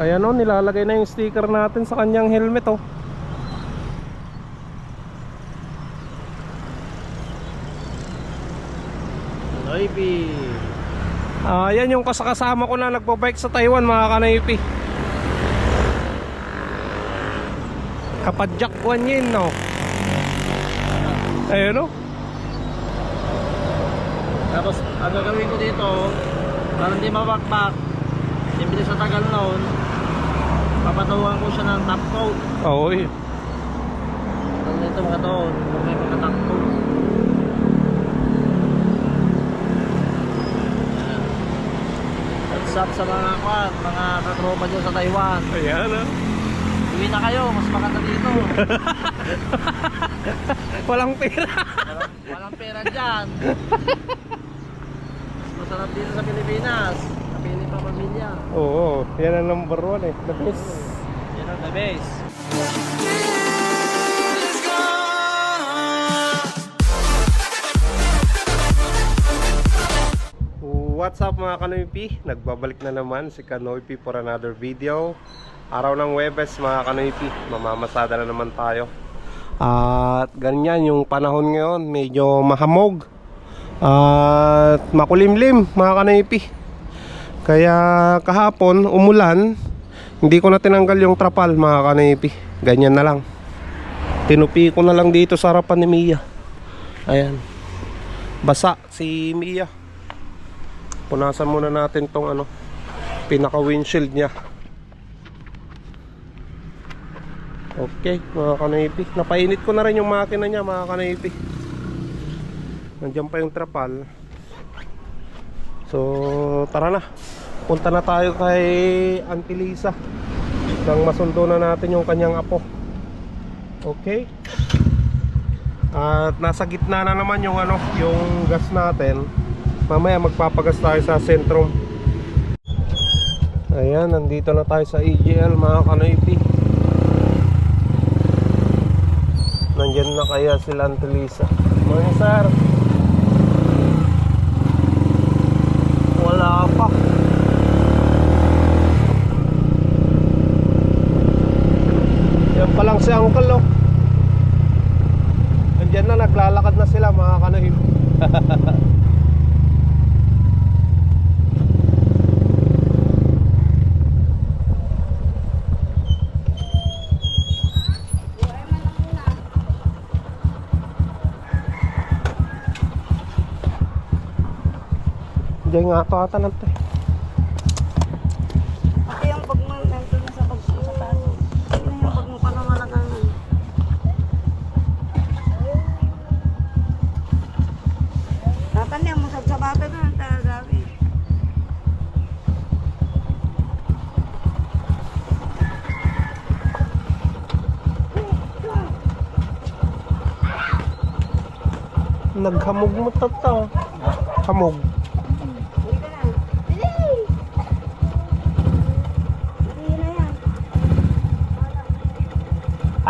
Ayan o, nilalagay na yung sticker natin sa kanyang helmet oh. Noibi. Ah, yan yung kasakasama ko na nagpo-bike sa Taiwan mga kanaypi. Kapadyak Guan Yin no. Ayun oh. Tapos, ang gagawin ko dito, para hindi mabakbak, imbili sa tagal noon, papatuwan ko siya ng top coat. Oo eh. Dito mga kung may mga top coat. What's up sa mga kwan, mga katropa dyan sa Taiwan. Ayan ah. Uwi na kayo, mas maganda dito. Walang pera. Walang, walang pera dyan. Mas masarap dito sa Pilipinas. Napili pa pamilya. Oo, yan ang number one eh. The best. The best. What's up mga Kanoypi? Nagbabalik na naman si Kanoypi for another video. Araw ng Webes mga Kanoypi Mamamasada na naman tayo. At ganyan yung panahon ngayon Medyo mahamog. At makulimlim mga Kanoypi Kaya kahapon umulan Hindi ko na tinanggal yung trapal mga Kanoypi Ganyan na lang Tinupi ko na lang dito sa harapan ni Mia Ayan Basa si Mia Punasan muna natin tong ano pinaka windshield niya. Okay, mga kanaypi. Napainit ko na rin yung makina niya, mga kanaypi. Nandiyan pa yung trapal. So, tara na. Punta na tayo kay Auntie Lisa. Nang masundo na natin yung kanyang apo. Okay? At nasa gitna na naman yung ano, yung gas natin. Mamaya magpapagas tayo sa sentrum. Ayan, nandito na tayo sa EGL mga kanoypi. Nandyan na kaya sila Auntie Lisa. Morning sir. Wala pa. Yan pa lang si Uncle oh. Nandyan na, naglalakad na sila mga kanoypi. Diyan nga ito ata nante. Pati yung pag mo nandun na sa pag sa. Yun na yung pag mo pa naman ang ano. Tatanda mo sa sabata na talaga. Naghamog mo tata. Hamog. Hindi ka na. Hindi! Hindi na yan.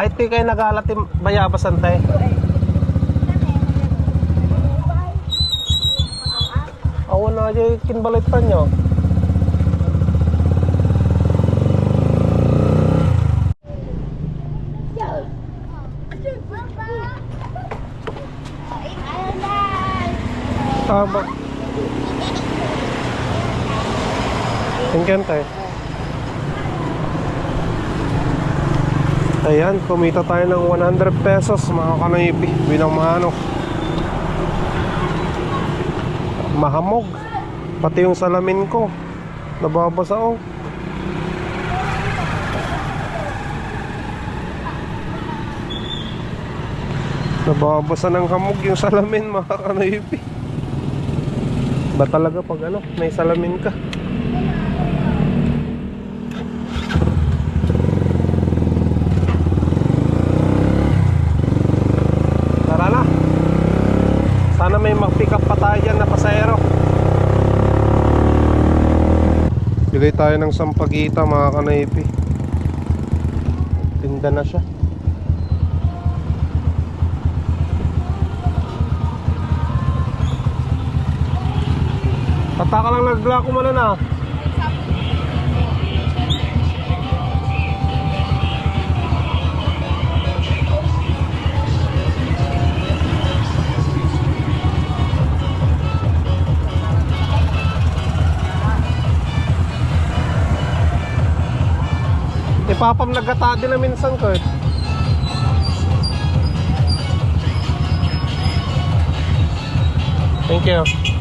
Ay, ito kayo nag-alatim bayabasan tayo. Awa na aja kinbalit pa nyo. Tama. Tingnan tayo. Ayan, kumita tayo ng 100 pesos mga kanayipi. Bilang maano. Mahamog. Pati yung salamin ko. Nababasa oh. Nababasa ng hamog yung salamin mga kanayipi. Ba talaga pag ano, may salamin ka. Tara na. Sana may mag-pick up pa tayo dyan na pasayero. Bigay tayo ng sampagita mga kanaypi. Tinda na siya. Tata ka lang nag-vlog ko muna na. Ipapam nagata din na minsan ko eh. Thank you.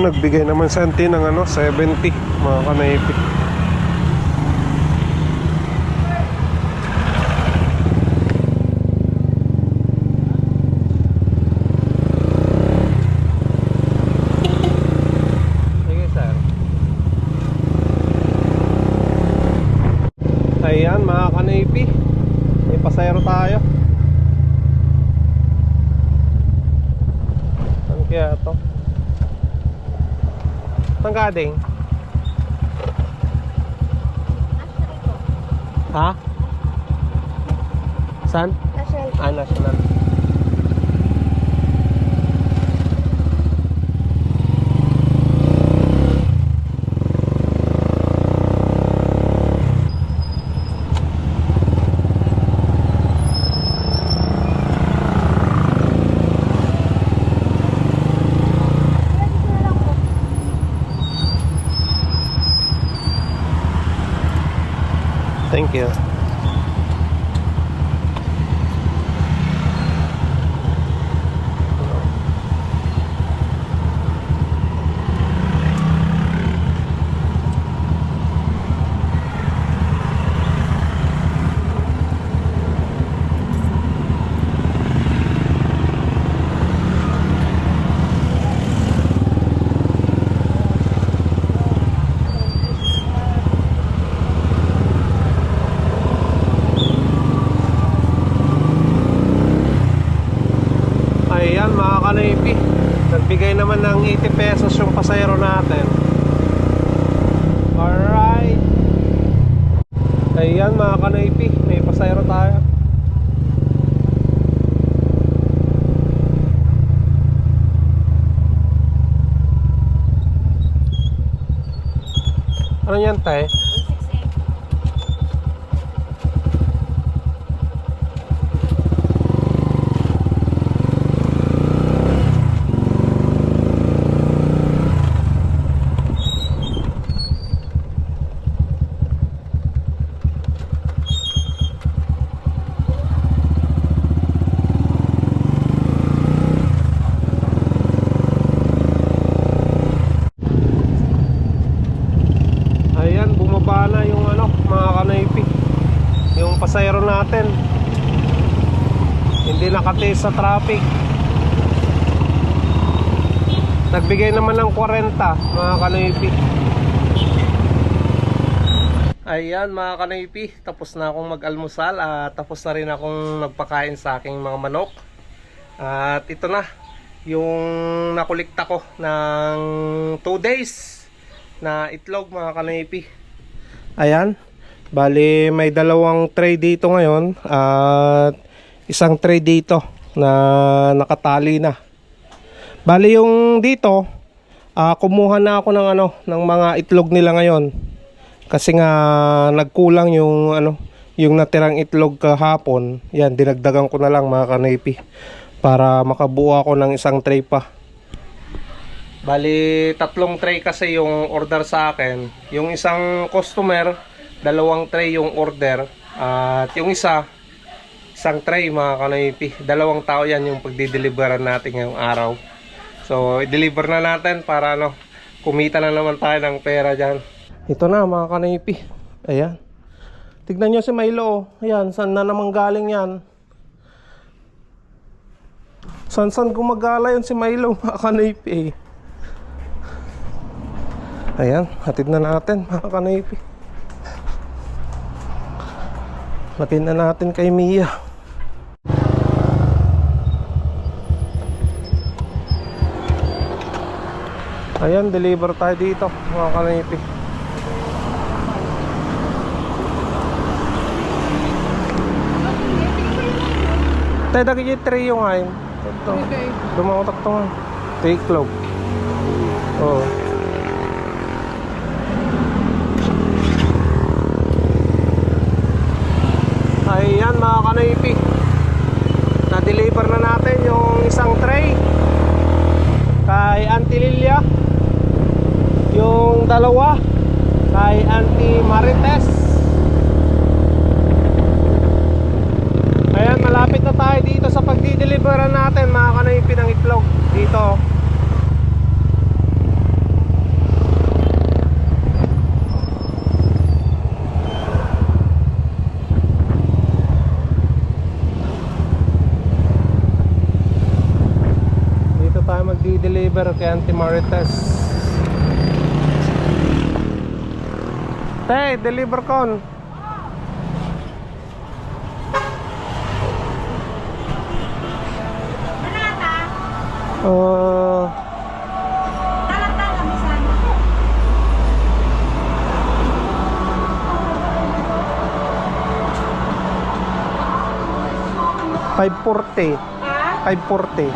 Nagbigay naman sa auntie ng ano, 70 mga kanaypi. Sige, sir. Ayan, mga kanaypi. May pasayro tayo. Saan kaya to? Saan gading? Ha? Saan? National Ah, national. Thank you. Ayan mga kanaypi Nagbigay naman ng 80 pesos yung pasayro natin. Alright. Ayan mga kanaypi May pasayro tayo. Ano yan tay? Ayan, bumaba na yung ano, mga kanaypi. Yung pasayro natin. Hindi nakatiis sa traffic. Nagbigay naman ng 40, mga kanaypi. Ayan mga kanaypi, tapos na akong mag-almusal at tapos na rin akong nagpakain sa aking mga manok. At ito na, yung nakulikta ko ng 2 days na itlog mga kanaypi. Ayan. Bali may dalawang tray dito ngayon at isang tray dito na nakatali na. Bali yung dito ah, kumuha na ako ng ano ng mga itlog nila ngayon. Kasi nga nagkulang yung ano yung natirang itlog kahapon. Yan dinagdagan ko na lang mga kanaypi para makabuo ako ng isang tray pa. Bali, tatlong tray kasi yung order sa akin. Yung isang customer, dalawang tray yung order. At yung isa, isang tray mga kanaypi. Dalawang tao yan yung pagdideliveran natin ngayong araw. So, i-deliver na natin para ano, kumita na naman tayo ng pera dyan. Ito na mga kanipi. Ayan. Tignan nyo si Milo. oh. Ayan, saan na naman galing yan? San san gumagala yun si Milo mga kanipi eh. Ayan, hatid na natin mga kanipi. Hatid na natin kay Mia. Ayan, deliver tayo dito mga kanipi. Tayo dagi yung tray yung ngayon. Ito. Dumakotak to nga. Take cloak. Oo. Ayan mga kanipi. Na-deliver na natin yung isang tray kay Auntie Lilia dalawa kay Auntie Marites. Ayan malapit na tayo dito sa pagdi-deliveran natin mga kanaypi ng itlog dito. Dito tayo magdi-deliver kay Auntie Marites Tay, deliver kon. Manata, Uh, kamisan. five forty. Five forty.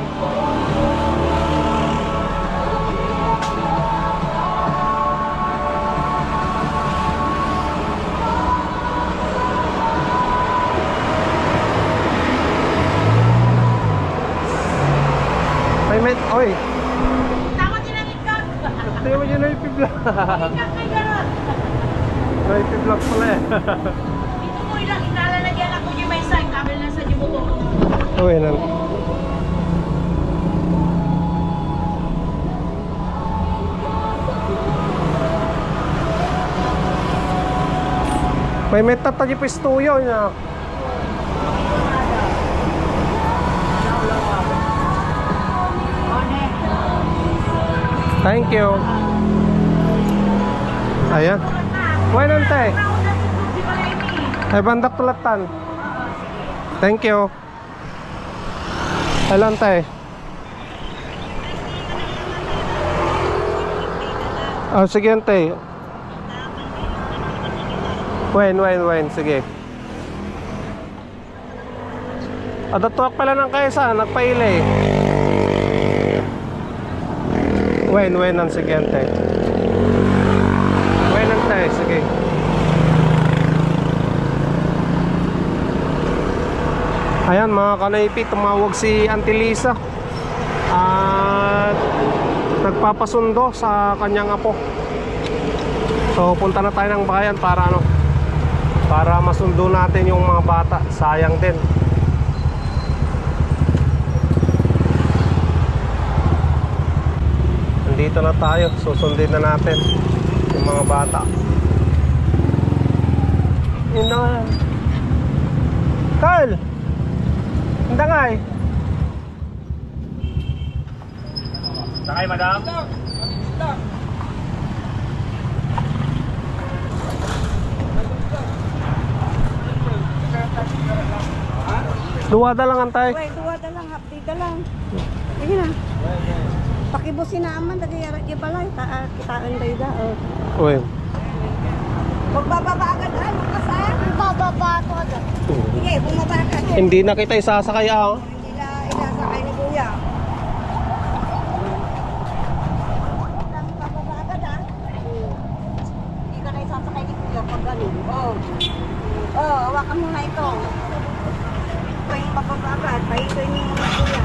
Na ipiblock pala eh. Dito mo ilang inalalagyan ako yung may sign. Kamil na sa dibuto. Uy, nan. May meta tadi pistuyo niya. Thank you. Ayan. Why nante? Ay bandak tulatan. Thank you. Ilan tayo? Oh, sige ante. Wen, wen, wen. Sige. Adatuak pala ng kaisa. Nagpaili. Wen, wen ang sige ante. Sige. Ayan mga kanaypi, tumawag si Auntie Lisa. At nagpapasundo sa kanyang apo. So punta na tayo ng bayan para ano Para masundo natin yung mga bata. Sayang din. Nandito na tayo, susundin na natin Yung mga bata Yun na nga Carl! Hindi nga eh. Sakay, madam. Duwada lang antay. Uy, duwa da lang. Hapdi da lang. Sige na. Pakibusin na aman. Dagi yarat yung balay. Ta ah, kitaan tayo da. Oh. Uy. Magbababa agad. Ano Magbababa ako agad. Sige, bumaba ka. Hindi na kita isasakay ah. Hindi na. Lang agad ah. Hindi na isasakay ni Kuya. Oh. Oh, hawakan mo na ito. Ito yung bababa agad. Pahisoy mo muna Kuya.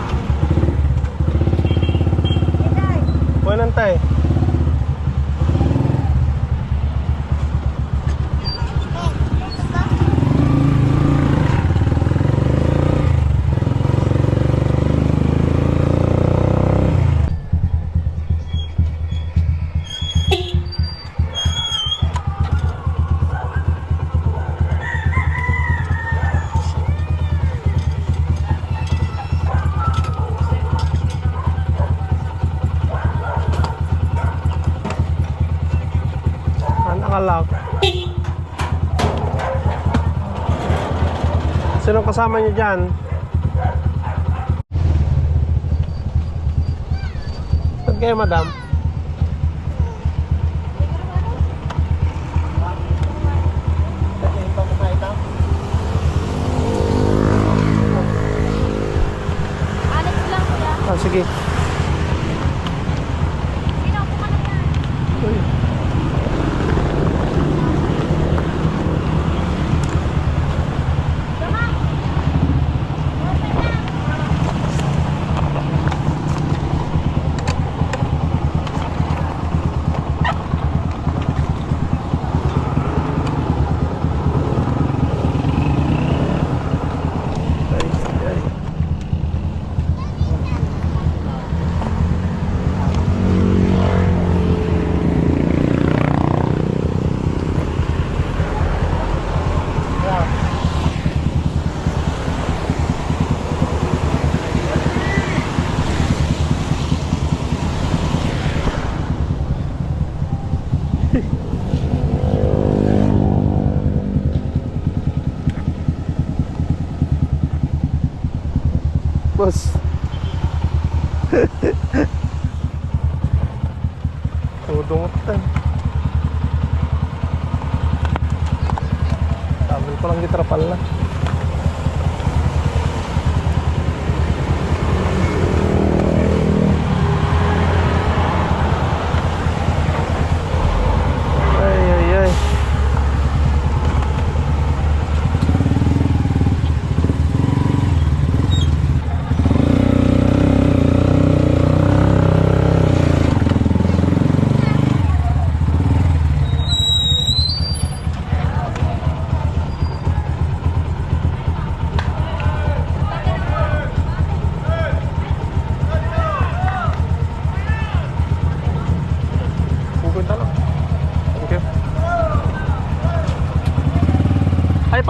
Uy, antay. Alak. Sino kasama niyo dyan? Saan kayo, madam? Ah, sige. Sino po ka na yan? Tama. Boss. Ka. Sabi ko lang gitra pala.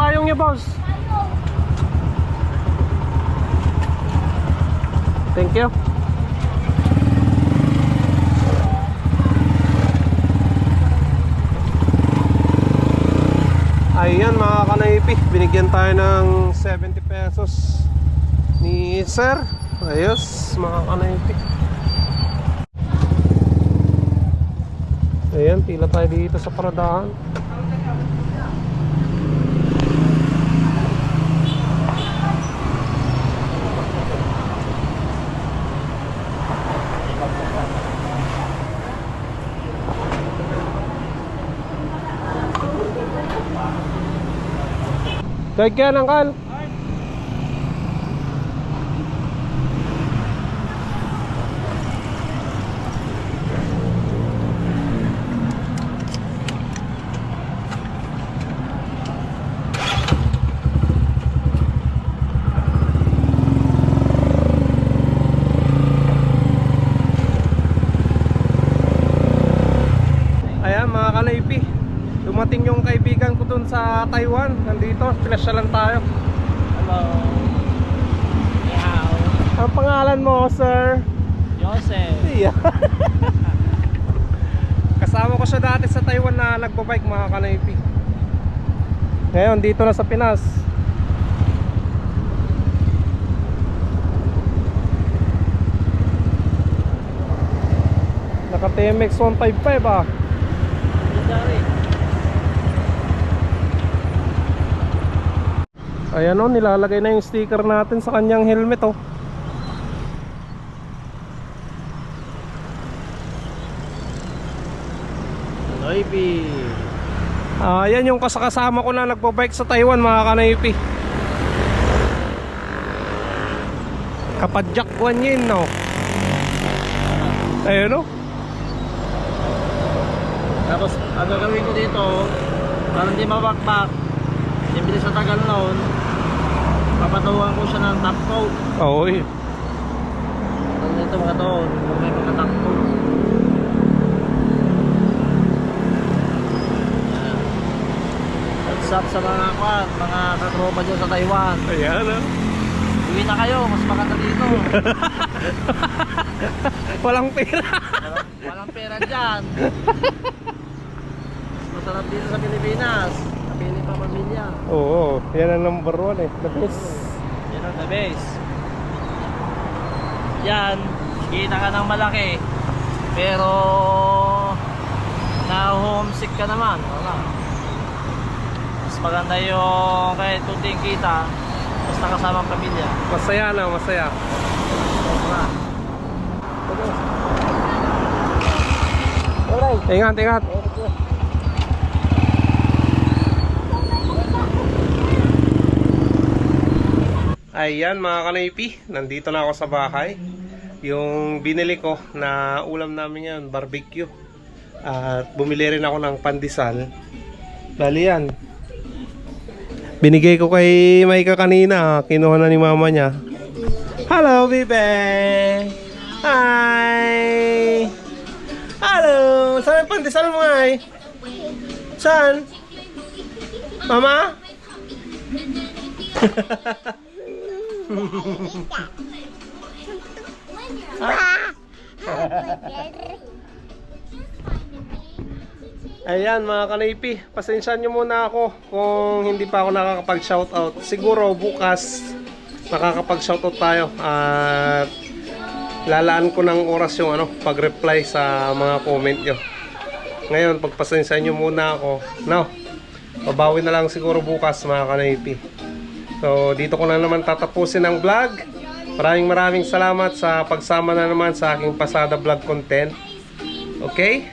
Payong niyo, boss. Thank you. Ayan mga kanaypi, binigyan tayo ng 70 pesos ni sir. Ayos mga kanaypi. Ayan, pila tayo dito sa paradahan. Take care, Uncle. Ayan mga kanaypi Dumating yung kaibigan ko dun sa Taiwan Nandito, pinasyalan tayo Hello. Hao. Ang pangalan mo, sir? Joseph. Yeah. Kasama ko siya dati sa Taiwan na nagbabike mga kanaypi Ngayon, dito na sa Pinas Naka TMX 155 ah Dari. Ayan o, nilalagay na yung sticker natin sa kanyang helmet oh. Noibi. Ah, yan yung kasakasama ko na nagbabike sa Taiwan mga kanaypi. Kapadyak one yun no. Ayun oh. Tapos, ang gagawin ko dito, para hindi mabakbak, imbili sa tagal noon, papatuwan ko siya ng top coat. Oo eh. Dito mga to, may mga top coat. What's up sa mga kwan, mga katropa dyan sa Taiwan. Ayan ah. Uwi na kayo, mas maganda dito. Walang pera. Walang, walang pera dyan. Mas Masarap dito sa Pilipinas. Napili pa pamilya. Oo, yan ang number one eh. The best. Yan ang the best. Yan, kita ka ng malaki. Pero na homesick ka naman. Wala. Mas maganda yung kahit kunting kita. Basta kasama ang pamilya. Masaya na, masaya. Sobra. Ingat, ingat. Ayan mga kanaypi, nandito na ako sa bahay. Yung binili ko na ulam namin yan, barbecue. At bumili rin ako ng pandesal. Bali yan. Binigay ko kay Maika kanina, kinuha na ni mama niya. Hello, Bibe! Hi! Hello! Saan ang pandesal mo ay? Saan? Mama? Ayan mga kanaypi, pasensyahan nyo muna ako kung hindi pa ako nakakapag-shoutout. Siguro bukas makakapag-shoutout tayo at lalaan ko ng oras yung ano, pag-reply sa mga comment nyo. Ngayon, pagpasensyahan nyo muna ako. No, babawi na lang siguro bukas mga kanaypi. So, dito ko na naman tatapusin ang vlog. Maraming maraming salamat sa pagsama na naman sa aking pasada vlog content. Okay?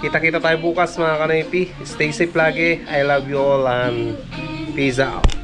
Kita-kita tayo bukas mga kanaypi. Stay safe lagi. I love you all and peace out.